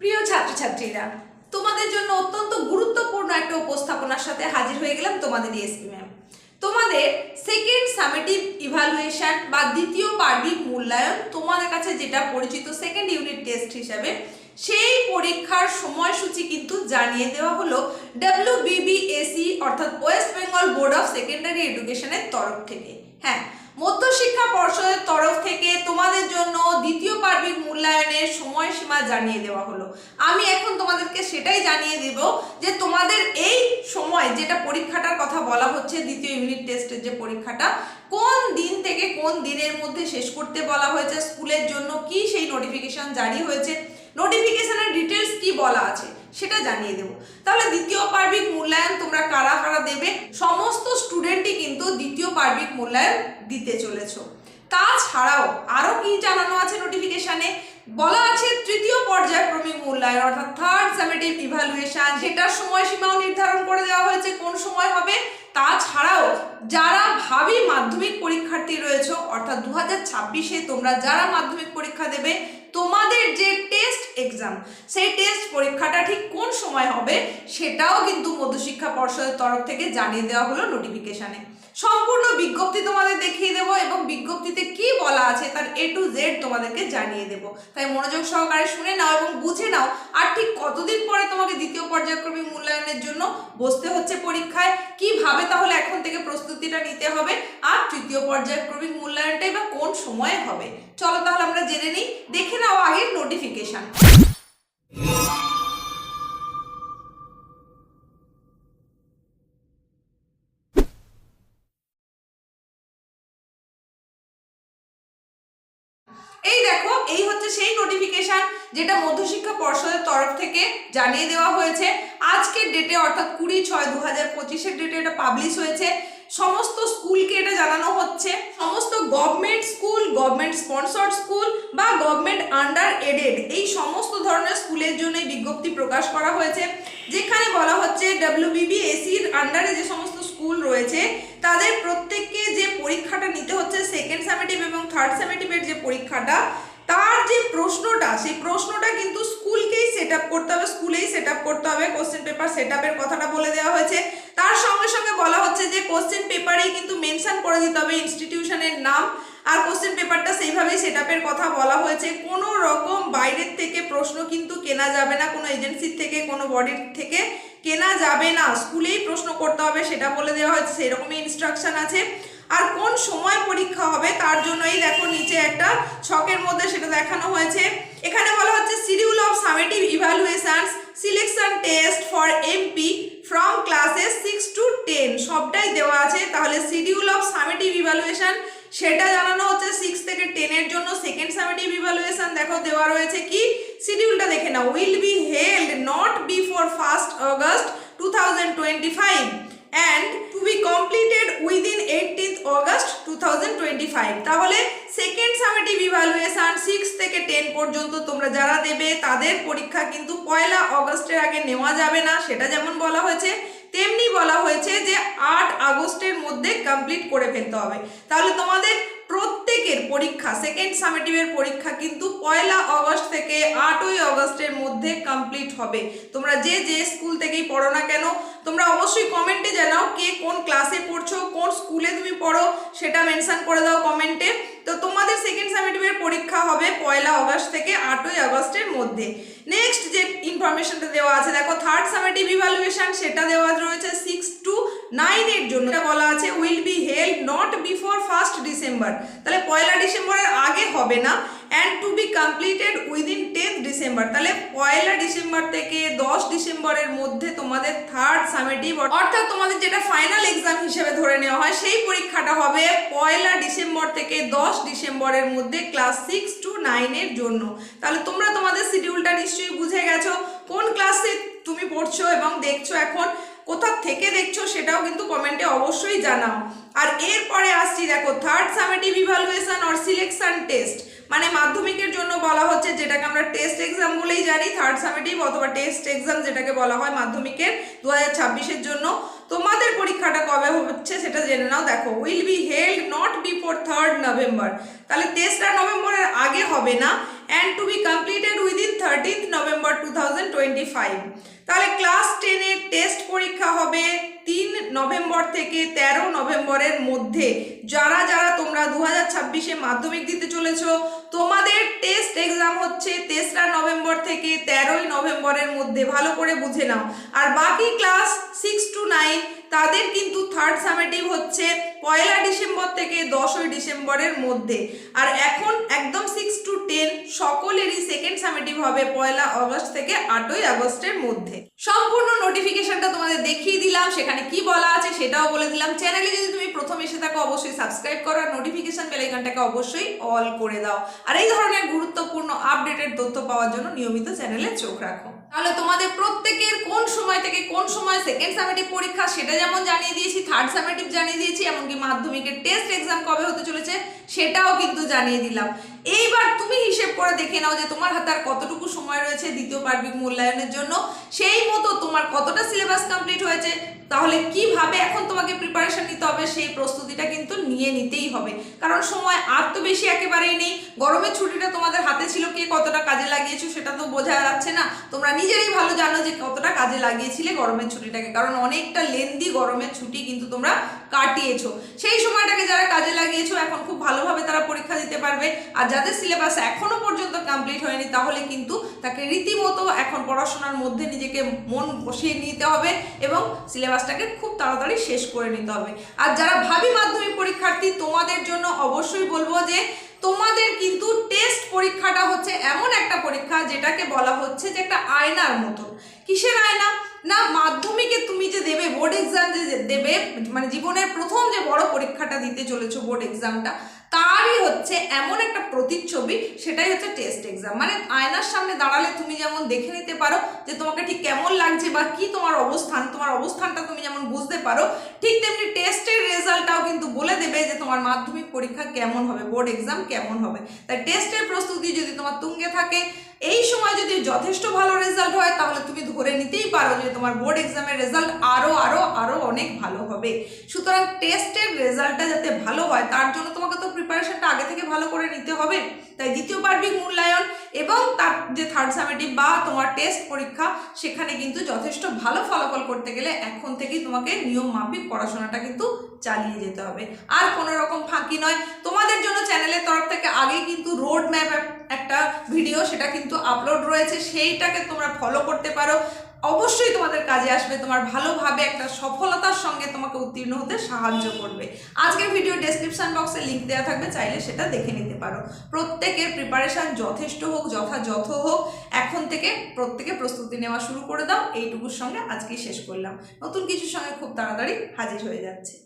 প্রিয় ছাত্রছাত্রীরা, তোমাদের জন্য অত্যন্ত গুরুত্বপূর্ণ একটা উপস্থাপনার সাথে হাজির হয়ে গেলাম তোমাদের ডিএসপি ম্যাম। তোমাদের সেকেন্ড সামেটিভ ইভালুয়েশন বা দ্বিতীয় পার্বিক মূল্যায়ন তোমাদের কাছে যেটা পরিচিত সেকেন্ড ইউনিট টেস্ট হিসাবে, সেই পরীক্ষার সময়সূচি কিন্তু জানিয়ে দেওয়া হলো ডাব্লিউবিবিএসি অর্থাৎ West Bengal board of secondary এডুকেশনের তরফ থেকে। হ্যাঁ মধ্যশিক্ষা পর্ষদের তরফ থেকে তোমাদের জন্য দ্বিতীয় পার্বিক মূল্যায়নের সময়সীমা জানিয়ে দেওয়া হলো। আমি এখন তোমাদেরকে সেটাই জানিয়ে দেব যে তোমাদের এই সময় যেটা পরীক্ষাটার কথা বলা হচ্ছে, দ্বিতীয় ইউনিট টেস্টের যে পরীক্ষাটা, কোন দিন থেকে কোন দিনের মধ্যে শেষ করতে বলা হয়েছে, স্কুলের জন্য কি সেই নোটিফিকেশন জারি হয়েছে। নোটিফিকেশনের ডিটেলস সেটা জানিয়ে দেবো। তাহলে দ্বিতীয় পার্বিক মূল্যায়ন তোমরা কারা কারা দেবে? সমস্ত স্টুডেন্টই কিন্তু দ্বিতীয় পার্বিক মূল্যায়ন দিতে চলেছো। তাছাড়াও আরও কি জানানো আছে নোটিফিকেশনে বলা আছে তৃতীয় পর্যায়ক্রমিক মূল্যায়ন, অর্থাৎ থার্ড সামেটিভ ইভালুয়েশন সেটার সময়সীমাও নির্ধারণ করে দেওয়া হয়েছে, কোন সময় হবে? তাছাড়াও যারা ভাবি মাধ্যমিক পরীক্ষার্থী রয়েছে, অর্থাৎ দু হাজার তোমরা যারা মাধ্যমিক পরীক্ষা দেবে তোমাদের যে টেস্ট এক্সাম সেই টেস্ট পরীক্ষাটা ঠিক কোন সময় হবে, সেটাও কিন্তু মধ্যশিক্ষা পর্ষদের তরফ থেকে জানিয়ে দেওয়া হলো নোটিফিকেশনে সম্পূর্ণ বিজ্ঞপ্তি তোমাদের দেখিয়ে দেবো এবং বিজ্ঞপ্তিতে কি বলা আছে তার এ টু জেড তোমাদেরকে জানিয়ে দেবো। তাই মনোযোগ সহকারে শুনে নাও এবং বুঝে নাও আর ঠিক কতদিন পরে তোমাকে দ্বিতীয় পর্যায়ক্রমিক মূল্যায়নের জন্য বসতে হচ্ছে পরীক্ষায়, কীভাবে তাহলে এখন থেকে প্রস্তুতিটা নিতে হবে আর তৃতীয় পর্যায়ক্রমিক মূল্যায়নটাই বা কোন সময়ে হবে। চলো তাহলে আমরা জেনে নিই, দেখে নাও আগের নোটিফিকেশন এই দেখো, এই হচ্ছে সেই নোটিফিকেশান যেটা মধ্যশিক্ষা পর্ষদের তরফ থেকে জানিয়ে দেওয়া হয়েছে। আজকের ডেটে অর্থাৎ কুড়ি ছয় দু হাজার পঁচিশের ডেটে এটা পাবলিশ হয়েছে। সমস্ত স্কুলকে এটা জানানো হচ্ছে। সমস্ত government school government sponsored school বা গভর্নমেন্ট আন্ডার এডেড এই সমস্ত ধরনের স্কুলের জন্য বিজ্ঞপ্তি প্রকাশ করা হয়েছে। যেখানে বলা হচ্ছে ডাব্লিউবিবিএসির আন্ডারে যে সমস্ত স্কুল রয়েছে, তাদের প্রত্যেককে যে পরীক্ষাটা নিতে হচ্ছে সেকেন্ড সেমেটিভ এবং থার্ড সেমেটিভের যে পরীক্ষাটা তার যে প্রশ্নটা, সেই প্রশ্নটা কিন্তু স্কুলকেই সেট করতে হবে, স্কুলেই সেট করতে হবে। কোশ্চেন পেপার সেট কথাটা বলে দেওয়া হয়েছে। তার সঙ্গে সঙ্গে বলা হচ্ছে যে কোশ্চেন পেপারেই কিন্তু মেনশন করে দিতে হবে ইনস্টিটিউশনের নাম। আর কোশ্চেন পেপারটা সেইভাবেই সেট কথা বলা হয়েছে। কোনো রকম বাইরের থেকে প্রশ্ন কিন্তু কেনা যাবে না, কোনো এজেন্সির থেকে, কোনো বডির থেকে কেনা যাবে না। স্কুলেই প্রশ্ন করতে হবে, সেটা বলে দেওয়া হয়েছে। সেরকমই ইনস্ট্রাকশন আছে। আর কোন সময় পরীক্ষা হবে তার জন্যই দেখো নিচে একটা ছকের মধ্যে সেটা দেখানো হয়েছে। এখানে বলা হচ্ছে schedule of summative evaluations selection test for MP from classes six to ten সবটাই দেওয়া আছে। তাহলে শিডিউল অফ সামেটিভ ইভ্যালুয়েশন সেটা জানানো হচ্ছে সিক্স থেকে টেনের জন্য। সেকেন্ড সামেটিভ ইভ্যালুয়েশন দেখো দেওয়া রয়েছে কি? শিডিউলটা দেখে নাও। Will be held not before first August two thousand twenty five. And August two thousand twenty five তাহলে সেকেন্ড সামেটিভ ইভ্যালুয়েশন সিক্স থেকে টেন পর্যন্ত তোমরা যারা দেবে, তাদের পরীক্ষা কিন্তু পয়লা অগস্টের আগে নেওয়া যাবে না, সেটা যেমন বলা হয়েছে, তেমনি বলা হয়েছে যে আট আগস্টের মধ্যে কমপ্লিট করে ফেলতে হবে। তাহলে তোমাদের প্রত্যেকের পরীক্ষা সেকেন্ড সামেটিভের পরীক্ষা কিন্তু পয়লা অগস্ট থেকে আটই অগস্টের মধ্যে কমপ্লিট হবে। তোমরা যে যে স্কুল থেকেই পড়ো না তোমরা অবশ্যই কমেন্টে জানাও কে কোন ক্লাসে পড়ছো, কোন স্কুলে তুমি পড়ো, সেটা মেনশান করে দাও কমেন্টে তো তোমাদের সেকেন্ড সামেটিভের পরীক্ষা হবে পয়লা অগস্ট থেকে আটই আগস্টের মধ্যে। নেক্সট যে ইনফরমেশনটা দেওয়া আছে, দেখো থার্ড সামেটিভ ইভ্যালুয়েশন সেটা দেওয়া রয়েছে সিক্স টু নাইনের জন্য। এটা বলা আছে will be held not before first December তাহলে পয়লা ডিসেম্বরের আগে হবে না and to be completed within tenth December তাহলে পয়লা ডিসেম্বর থেকে দশ ডিসেম্বরের মধ্যে তোমাদের থার্ড সামেটিভ অর্থাৎ তোমাদের যেটা ফাইনাল এক্সাম হিসেবে ধরে নেওয়া হয়, সেই পরীক্ষাটা হবে পয়লা ডিসেম্বর থেকে দশ ডিসেম্বরের মধ্যে ক্লাস সিক্স টু নাইনের জন্য। তাহলে তোমরা তোমাদের শিডিউলটা নিশ্চয়ই বুঝে গেছো, কোন ক্লাসে তুমি পড়ছো এবং দেখছ এখন, কোথা থেকে দেখছ সেটাও কিন্তু কমেন্টে অবশ্যই জানাও। আর এরপরে আসছি, দেখো third summative evaluation or selection test মানে মাধ্যমিকের জন্য বলা হচ্ছে যেটাকে আমরা টেস্ট এক্সাম বলেই জানি থার্ড সামেটিভ অথবা টেস্ট এক্সাম যেটাকে বলা হয় মাধ্যমিকের দু হাজার জন্য। তোমাদের পরীক্ষাটা কবে হচ্ছে সেটা জেনে নাও। দেখো will be held not before third November তাহলে তেসরা নভেম্বরের আগে হবে না and to be completed within thirteenth November two thousand twenty five তাহলে ক্লাস টেনের টেস্ট পরীক্ষা হবে তিন নভেম্বর থেকে তেরো নভেম্বরের মধ্যে। যারা যারা তোমরা দু হাজার ছাব্বিশে মাধ্যমিক দিতে চলেছো, তোমাদের টেস্ট এক্সাম হচ্ছে তেসরা নভেম্বর থেকে তেরোই নভেম্বরের মধ্যে। ভালো করে বুঝে নাও। আর বাকি ক্লাস সিক্স টু তাদের কিন্তু থার্ড সামেটিভ হচ্ছে পয়লা ডিসেম্বর থেকে দশই ডিসেম্বরের মধ্যে। আর এখন একদম সিক্স টু টেন সকলেরই সেকেন্ড সামেটিভ হবে পয়লা অগস্ট থেকে আটই আগস্টের মধ্যে। সম্পূর্ণ নোটিফিকেশনটা তোমাদের দেখিয়ে দিলাম, সেখানে কি বলা আছে সেটাও বলে দিলাম। চ্যানেলে যদি তুমি প্রথম এসে থাকো, অবশ্যই সাবস্ক্রাইব করো আর নোটিফিকেশন বেলাইকনটাকে অবশ্যই অল করে দাও। আর এই ধরনের গুরুত্বপূর্ণ আপডেটেড তথ্য পাওয়ার জন্য নিয়মিত চ্যানেলে চোখ রাখো। তাহলে তোমাদের প্রত্যেকের কোন সময় থেকে কোন সময় সেকেন্ড সামেটিভ পরীক্ষা সেটা যেমন জানিয়ে দিয়েছি থার্ড সামেটিভ জানিয়ে দিয়েছি, এমনকি মাধ্যমিকের টেস্ট এক্সাম কবে হতে চলেছে সেটাও কিন্তু জানিয়ে দিলাম। এইবার তুমি হিসেব করে দেখে নাও যে তোমার হাতে আর কতটুকু সময় রয়েছে দ্বিতীয় পার্বিক মূল্যায়নের জন্য। সেই মতো তোমার কতটা সিলেবাস কমপ্লিট হয়েছে তাহলে কীভাবে এখন তোমাকে প্রিপারেশন নিতে হবে? সেই প্রস্তুতিটা কিন্তু নিয়ে নিতেই হবে। কারণ সময় আর তো বেশি একেবারেই নেই। গরমের ছুটিটা তোমাদের হাতে ছিল কে কতটা কাজে লাগিয়েছো সেটা তো বোঝা যাচ্ছে না। তোমরা নিজেরাই ভালো জানো যে কতটা কাজে লাগিয়েছিলে গরমের ছুটিটাকে। কারণ অনেকটা লেন্দি গরমের ছুটি কিন্তু তোমরা কাটিয়েছো। সেই সময়টাকে যারা কাজে লাগিয়েছো, এখন খুব ভালোভাবে তারা পরীক্ষা দিতে পারবে। আর যাদের সিলেবাস এখনও পর্যন্ত কমপ্লিট হয়নি, তাহলে কিন্তু তাকে রীতিমতো এখন পড়াশোনার মধ্যে নিজেকে মন বসিয়ে নিতে হবে এবং সিলেবাসটাকে খুব তাড়াতাড়ি শেষ করে নিতে হবে। আর যারা ভাবি মাধ্যমিক পরীক্ষার্থী, তোমাদের জন্য অবশ্যই বলব যে, তোমাদের কিন্তু টেস্ট পরীক্ষাটা হচ্ছে এমন একটা পরীক্ষা যেটাকে বলা হচ্ছে যে একটা আয়নার মতন। কিসের আয়না? না, মাধ্যমিকে তুমি যে দেবে বোর্ড এক্সাম যে দেবে মানে জীবনের প্রথম যে বড় পরীক্ষাটা দিতে চলেছো বোর্ড এক্সামটা তারই হচ্ছে এমন একটা প্রতিচ্ছবি, সেটাই হচ্ছে টেস্ট এক্সাম মানে আয়নার সামনে দাঁড়ালে তুমি যেমন দেখে নিতে পারো যে তোমাকে ঠিক কেমন লাগছে বা কি তোমার অবস্থান, তোমার অবস্থানটা তুমি যেমন বুঝতে পারো, ঠিক তেমনি টেস্টের রেজাল্টটাও কিন্তু বলে দেবে যে তোমার মাধ্যমিক পরীক্ষা কেমন হবে, বোর্ড এক্সাম কেমন হবে। তাই টেস্টের প্রস্তুতি যদি তোমার তুঙ্গে থাকে, এই সময় যদি যথেষ্ট ভালো রেজাল্ট হয়, তাহলে তুমি ধরে নিতেই পারো যে তোমার বোর্ড এক্সামের রেজাল্ট আরও আরও আরও অনেক ভালো হবে। সুতরাং টেস্টের রেজাল্টটা যাতে ভালো হয়, তার জন্য তোমাকে তো প্রিপারেশনটা আগে থেকে ভালো করে নিতে হবে। তাই দ্বিতীয় পার্বিক মূল্যায়ন এবং তার যে থার্ড সামেটিভ বা তোমার টেস্ট পরীক্ষা, সেখানে কিন্তু যথেষ্ট ভালো ফলাফল করতে গেলে এখন থেকেই তোমাকে নিয়ম মাফিক পড়াশোনাটা কিন্তু চালিয়ে যেতে হবে। আর কোনো রকম ফাঁকি নয়। তোমাদের জন্য চ্যানেলের তরফ থেকে আগেই কিন্তু রোড ম্যাপ একটা ভিডিও সেটা কিন্তু আপলোড রয়েছে। সেইটাকে তোমরা ফলো করতে পারো। অবশ্যই তোমাদের কাজে আসবে। তোমার ভালোভাবে একটা সফলতার সঙ্গে তোমাকে উত্তীর্ণ হতে সাহায্য করবে। আজকের ভিডিও ডেসক্রিপশন বক্সে লিংক দেওয়া থাকবে। চাইলে সেটা দেখে নিতে পারো। প্রত্যেকের প্রিপারেশন যথেষ্ট হোক, যথাযথ হোক, এখন থেকে প্রত্যেকে প্রস্তুতি নেওয়া শুরু করে দাও। এইটুকুর সঙ্গে আজকেই শেষ করলাম। নতুন কিছুর সঙ্গে খুব তাড়াতাড়ি হাজির হয়ে যাচ্ছে।